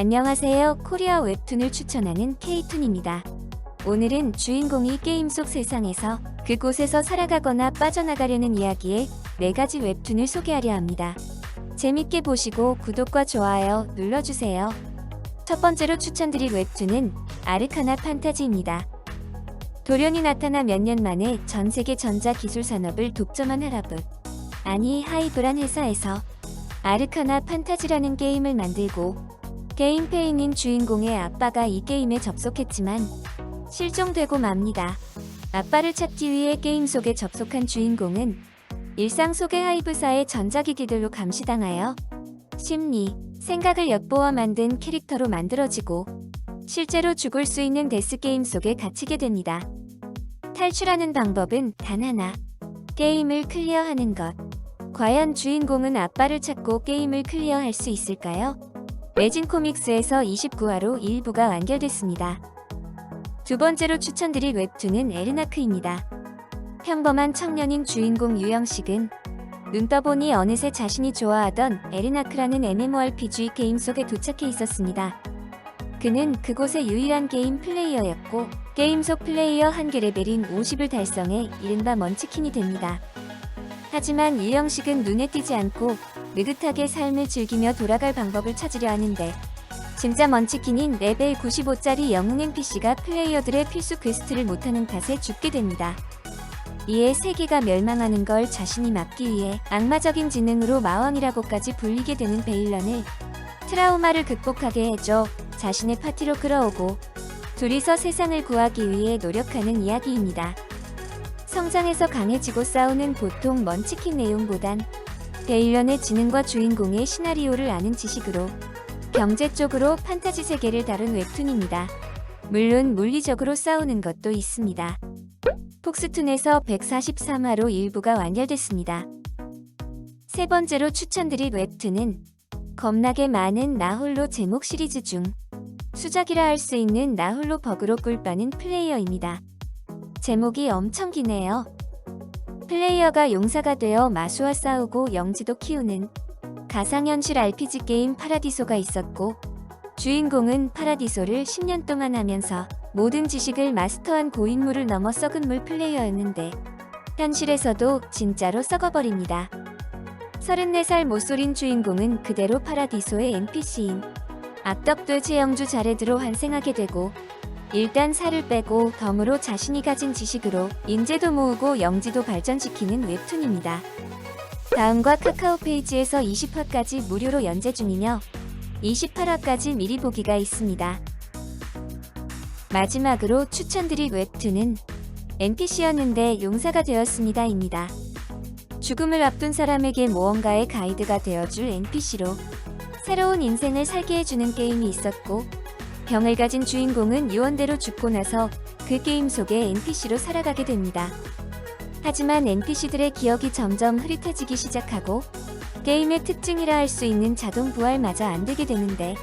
안녕하세요. 코리아 웹툰을 추천하는 케이툰입니다. 오늘은 주인공이 게임 속 세상에서 그곳에서 살아가거나 빠져나가려는 이야기의 네 가지 웹툰을 소개하려 합니다. 재밌게 보시고 구독과 좋아요 눌러주세요. 첫 번째로 추천드릴 웹툰은 아르카나 판타지입니다. 돌연이 나타나 몇 년 만에 전 세계 전자 기술 산업을 독점한 하라브, 아니 하이브란 회사에서 아르카나 판타지라는 게임을 만들고 게임 페인인 주인공의 아빠가 이 게임에 접속했지만 실종되고 맙니다. 아빠를 찾기 위해 게임 속에 접속한 주인공은 일상 속의 하이브사의 전자기기들로 감시당하여 심리, 생각을 엿보아 만든 캐릭터로 만들어지고 실제로 죽을 수 있는 데스게임 속에 갇히게 됩니다. 탈출하는 방법은 단 하나. 게임을 클리어하는 것. 과연 주인공은 아빠를 찾고 게임을 클리어할 수 있을까요? 레진 코믹스에서 29화로 1부가 완결됐습니다. 두 번째로 추천드릴 웹툰은 에르나크입니다. 평범한 청년인 주인공 유영식은 눈 떠보니 어느새 자신이 좋아하던 에르나크라는 MMORPG 게임 속에 도착해 있었습니다. 그는 그곳의 유일한 게임 플레이어였고 게임 속 플레이어 한계 레벨인 50을 달성해 이른바 먼치킨이 됩니다. 하지만 유영식은 눈에 띄지 않고 느긋하게 삶을 즐기며 돌아갈 방법을 찾으려 하는데 진짜 먼치킨인 레벨 95짜리 영웅 NPC가 플레이어들의 필수 퀘스트를 못하는 탓에 죽게 됩니다. 이에 세계가 멸망하는 걸 자신이 막기 위해 악마적인 지능으로 마왕이라고까지 불리게 되는 베일런을 트라우마를 극복하게 해줘 자신의 파티로 끌어오고 둘이서 세상을 구하기 위해 노력하는 이야기입니다. 성장해서 강해지고 싸우는 보통 먼치킨 내용보단 베일런의 지능과 주인공의 시나리오를 아는 지식으로 경제 쪽으로 판타지 세계를 다룬 웹툰입니다. 물론 물리적으로 싸우는 것도 있습니다. 폭스툰에서 143화로 1부가 완결됐습니다. 세 번째로 추천드릴 웹툰은 겁나게 많은 나홀로 제목 시리즈 중 수작이라 할 수 있는 나홀로 버그로 꿀빠는 플레이어입니다. 제목이 엄청 기네요. 플레이어가 용사가 되어 마수와 싸우고 영지도 키우는 가상현실 RPG 게임 파라디소가 있었고 주인공은 파라디소를 10년 동안 하면서 모든 지식을 마스터한 고인물을 넘어 썩은 물 플레이어였는데 현실에서도 진짜로 썩어버립니다. 34살 모쏠인 주인공은 그대로 파라디소의 NPC인 악덕돼 최영주 자레드로 환생하게 되고 일단 살을 빼고 덤으로 자신이 가진 지식으로 인재도 모으고 영지도 발전시키는 웹툰입니다. 다음과 카카오 페이지에서 20화까지 무료로 연재 중이며 28화까지 미리 보기가 있습니다. 마지막으로 추천드릴 웹툰은 NPC였는데 용사가 되었습니다입니다. 죽음을 앞둔 사람에게 무언가의 가이드가 되어줄 NPC로 새로운 인생을 살게 해주는 게임이 있었고 병을 가진 주인공은 유언대로 죽고 나서 그 게임 속의 NPC로 살아가게 됩니다. 하지만 NPC들의 기억이 점점 흐릿해지기 시작하고 게임의 특징이라 할 수 있는 자동 부활마저 안 되게 되는데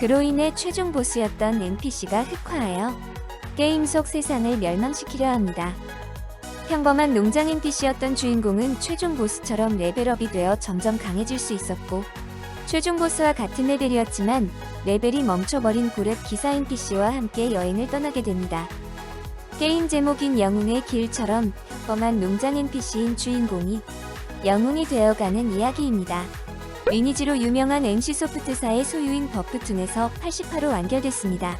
그로 인해 최종 보스였던 NPC가 흑화하여 게임 속 세상을 멸망시키려 합니다. 평범한 농장 NPC였던 주인공은 최종 보스처럼 레벨업이 되어 점점 강해질 수 있었고 최종 보스와 같은 레벨이었지만 레벨이 멈춰버린 고렙 기사 NPC와 함께 여행을 떠나게 됩니다. 게임 제목인 영웅의 길처럼 평범한 농장 NPC인 주인공이 영웅이 되어가는 이야기입니다. 리니지로 유명한 NC소프트사의 소유인 버프툰에서 88호 완결됐습니다.